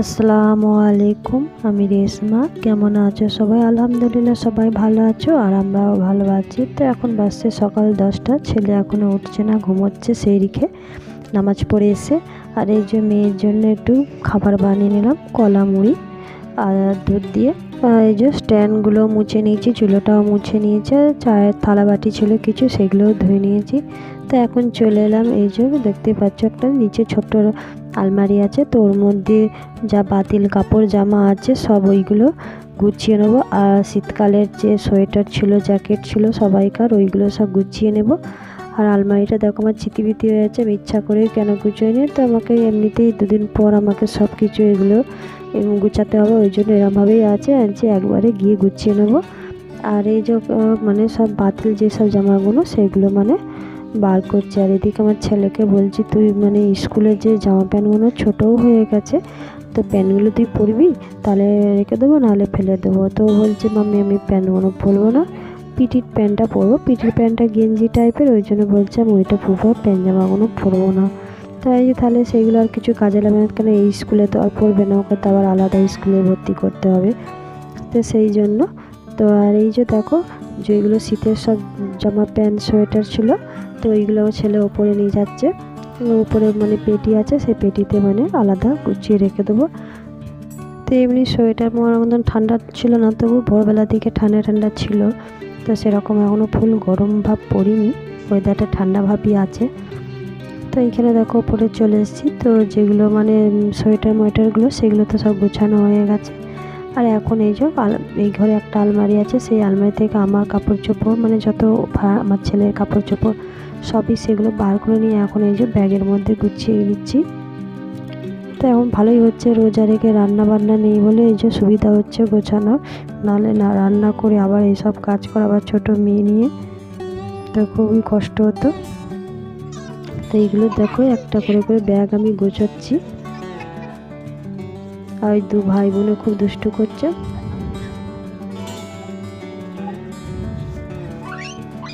আসসালামু আলাইকুম, আমি রেশমা কেমন আছো সবাই? আলহামদুলিল্লাহ সবাই ভালো আছো আর আমরাও ভালো আছি। তো এখন বাসছে সকাল দশটা, ছেলে এখনও উঠছে না, ঘুমোচ্ছে সেই রেখে নামাজ পড়ে এসে। আর এই যে মেয়ের জন্য একটু খাবার বানিয়ে নিলাম, কলা মুড়ি আর দুধ দিয়ে। এই যে স্ট্যান্ডগুলো মুছে নিয়েছি, চুলোটাও মুছে নিয়েছে চায়ের থালা বাটি ছিল কিছু, সেগুলোও ধুয়ে নিয়েছি। তো এখন চলে এলাম, এই যে দেখতে পাচ্ছ একটা নিচে ছোট্ট আলমারি আছে তো ওর মধ্যে যা বাতিল কাপড়, জামা আছে, সব ওইগুলো গুছিয়ে নেব। আর শীতকালের যে সোয়েটার ছিল, জ্যাকেট ছিল সবাইকার, ওইগুলো সব গুছিয়ে নেব। আর আলমারিটা দেখো আমার চিতিবিতি হয়ে আছে, আমি ইচ্ছা করে কেন গুছিয়ে নিই তো আমাকে এমনিতেই দুদিন পর আমাকে সব কিছু এগুলো গুছাতে হবে, ওই জন্য এরমভাবেই আছে যে একবারে গিয়ে গুছিয়ে নেব। আর এই যে মানে সব বাতিল যেসব জামাগুলো, সেগুলো মানে বার করছে। আর এদিকে আমার ছেলেকে বলছি, তুই মানে স্কুলে যে জামা প্যান্টগুলো ছোটও হয়ে গেছে, তো প্যান্টগুলো তুই পরবি? তাহলে রেখে দেবো, নাহলে ফেলে দেবো। তো বলছে, মাম্মি, আমি প্যান্টগুলো পরবো না, পিটির প্যান্টটা পরবো। পিটির প্যান্টটা গেঞ্জি টাইপের, ওই জন্য বলছে, আমি ওইটা পরবো প্যান্ট জামাগুলো পরবো না। তাই যে তাহলে সেইগুলো আর কিছু কাজে লাগবে না, কেন এই স্কুলে তো আর পড়বে না, ওকে তো আবার আলাদা স্কুলে ভর্তি করতে হবে। তো সেই জন্য, তো আর এই যে দেখো যেগুলো শীতের সব জামা প্যান্ট, সোয়েটার ছিল, তো ওইগুলো ছেলে ওপরে নিয়ে যাচ্ছে। উপরে মানে পেটি আছে, সেই পেটিতে মানে আলাদা গুছিয়ে রেখে দেবো। তো এমনি সোয়েটার পরার মতন ঠান্ডা ছিল না, তবু ভোরবেলার দিকে ঠান্ডা ঠান্ডা ছিল। তো সেরকম এখনও ফুল গরম ভাব পড়িনি ওয়েদারটা ঠান্ডা ভাবই আছে। তো এইখানে দেখো ওপরে চলে এসেছি, তো যেগুলো মানে সোয়েটার মোয়েটারগুলো সেগুলো তো সব গোছানো হয়ে গেছে। আর এখন এই যে এই ঘরে একটা আলমারি আছে, সেই আলমারি থেকে আমার কাপড় চোপড় মানে যত আমার ছেলের কাপড় চোপড় সবই সেগুলো বার করে নিয়ে এখন এই যে ব্যাগের মধ্যে গুছিয়ে নিচ্ছি। তো এখন ভালোই হচ্ছে, রোজা রেখে রান্না বান্না নেই বলে এই যে সুবিধা হচ্ছে গোছানো। নাহলে না, রান্না করে আবার এইসব কাজ করা আবার ছোটো মেয়ে নিয়ে। তো খুবই কষ্ট হতো। তো এইগুলো দেখো, একটা করে করে ব্যাগ আমি গোছাচ্ছি। আর দু ভাই বোনে খুব দুষ্টু করছে।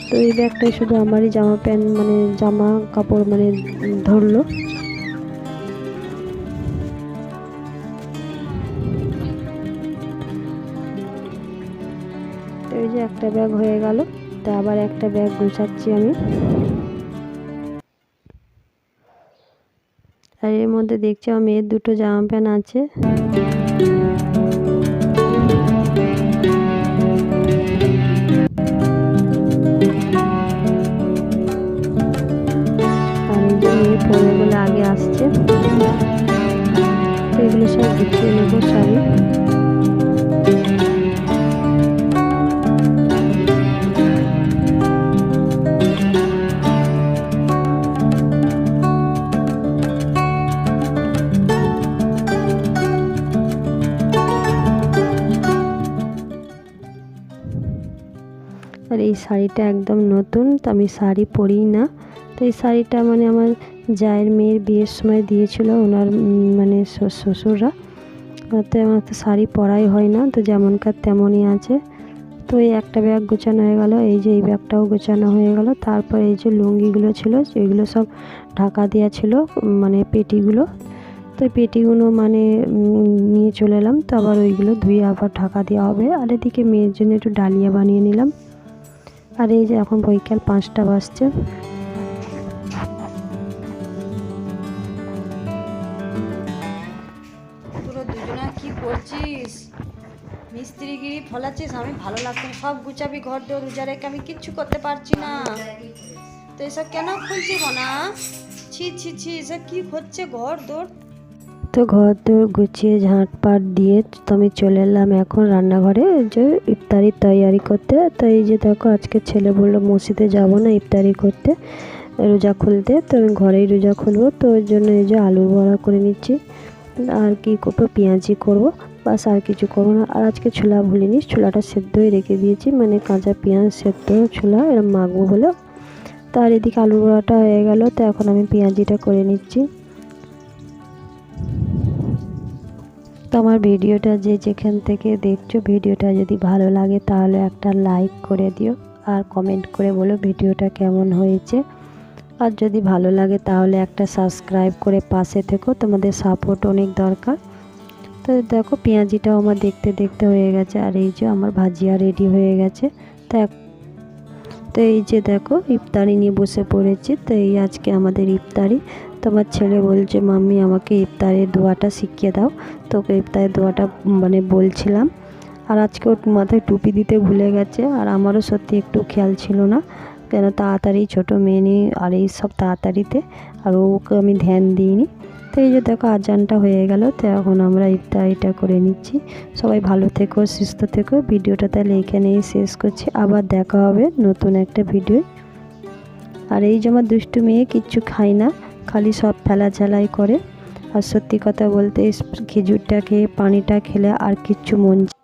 তো এই ব্যাগটাই শুধু আমারই জামা প্যান্ট মানে জামা কাপড় মানে ধরলো। তো এই যে একটা ব্যাগ হয়ে গেল, তো আবার একটা ব্যাগ গুছাচ্ছি আমি। আর এর মধ্যে দেখছি আমার মেয়ের দুটো জামা প্যান্ট আছে। বলে আগে আসছে। তো এগুলো সব গুছিয়ে নেব শাড়ি। এই শাড়িটা একদম নতুন, তো আমি শাড়ি পরিই না। তো এই শাড়িটা মানে আমার জায়ের মেয়ের বিয়ের সময় দিয়েছিল ওনার মানে শ্বশুররা। তো আমার তো শাড়ি পরাই হয় না, তো যেমনকার তেমনই আছে। তো এই একটা ব্যাগ গোছানো হয়ে গেল, এই যে এই ব্যাগটাও গোছানো হয়ে গেল। তারপর এই যে লুঙ্গিগুলো ছিল সেগুলো সব ঢাকা দেওয়া ছিল মানে পেটিগুলো। তো পেটিগুলো মানে নিয়ে চলে এলাম, তো আবার ওইগুলো ধুয়ে আবার ঢাকা দেওয়া হবে। আর এদিকে মেয়ের জন্য একটু ডালিয়া বানিয়ে নিলাম। আর এই যে এখন বৈকাল পাঁচটা বাজছে। আমি ভালো লাগছে। সব ঘর আমি কিচ্ছু করতে পারছি না। তো কেন না ছি ছি ছি, এসব কি হচ্ছে? ঘর দৌড় তো ঘর দৌড় গুছিয়ে ঝাঁটপাট দিয়ে আমি চলে এলাম। এখন রান্নাঘরে যে ইফতারির তৈয়ারি করতে। তো এই যে দেখো, আজকে ছেলে বলল, মসজিদে যাব না ইফতারি করতে। রোজা খুলতে। তো আমি ঘরেই রোজা খুলবো। তো ওই জন্য এই যে আলু বড়া করে নিচ্ছি। আর কি করব? পেঁয়াজি করব। বাস আর কিছু করব না। আর আজকে ছোলা ভুলিনি। ছোলাটা সেদ্ধই রেখে দিয়েছি। মানে কাঁচা পেঁয়াজ সেদ্ধ ছোলা এরকম মাখবো বলে। তার এদিকে আলু বড়াটা হয়ে গেল। তো এখন আমি পেঁয়াজিটা করে নিচ্ছি। তো আমার ভিডিওটা যে যেখান থেকে দেখছ, ভিডিওটা যদি ভালো লাগে তাহলে একটা লাইক করে দিও আর কমেন্ট করে বলো ভিডিওটা কেমন হয়েছে। আর যদি ভালো লাগে তাহলে একটা সাবস্ক্রাইব করে পাশে থেকো, তোমাদের সাপোর্ট অনেক দরকার। তো দেখো পেঁয়াজিটাও আমার দেখতে দেখতে হয়ে গেছে আর এই যে আমার ভাজিয়া রেডি হয়ে গেছে। তো তো এই যে দেখো ইফতারি নিয়ে বসে পড়েছি, তো এই আজকে আমাদের ইফতারি। তো আমার ছেলে বলছে, মাম্মি, আমাকে ইফতারের দোয়াটা শিখিয়ে দাও। তোকে ইফতারের দোয়াটা মানে বলছিলাম। আর আজকে ওর মাথায় টুপি দিতে ভুলে গেছে, আর আমারও সত্যি একটু খেয়াল ছিল না। কেন, তাড়াতাড়ি ছোটো মেয়ে নিয়ে আর এই সব তাড়াতাড়িতে, আর ওকে আমি ধ্যান দিইনি। তো এই যে দেখো, আজানটা হয়ে গেল, তো এখন আমরা ইফতারিটা করে নিচ্ছি। সবাই ভালো থেকো, সুস্থ থেকো। ভিডিওটা তাহলে এখানেই শেষ করছি। আবার দেখা হবে নতুন একটা ভিডিও আর এই যে আমার দুষ্টু মেয়ে, কিচ্ছু খায় না। খালি সব ফেলা ঝালাই করে। আর সত্যি কথা বলতে খেজুরটা খেয়ে, পানিটা খেলে আর কিচ্ছু মন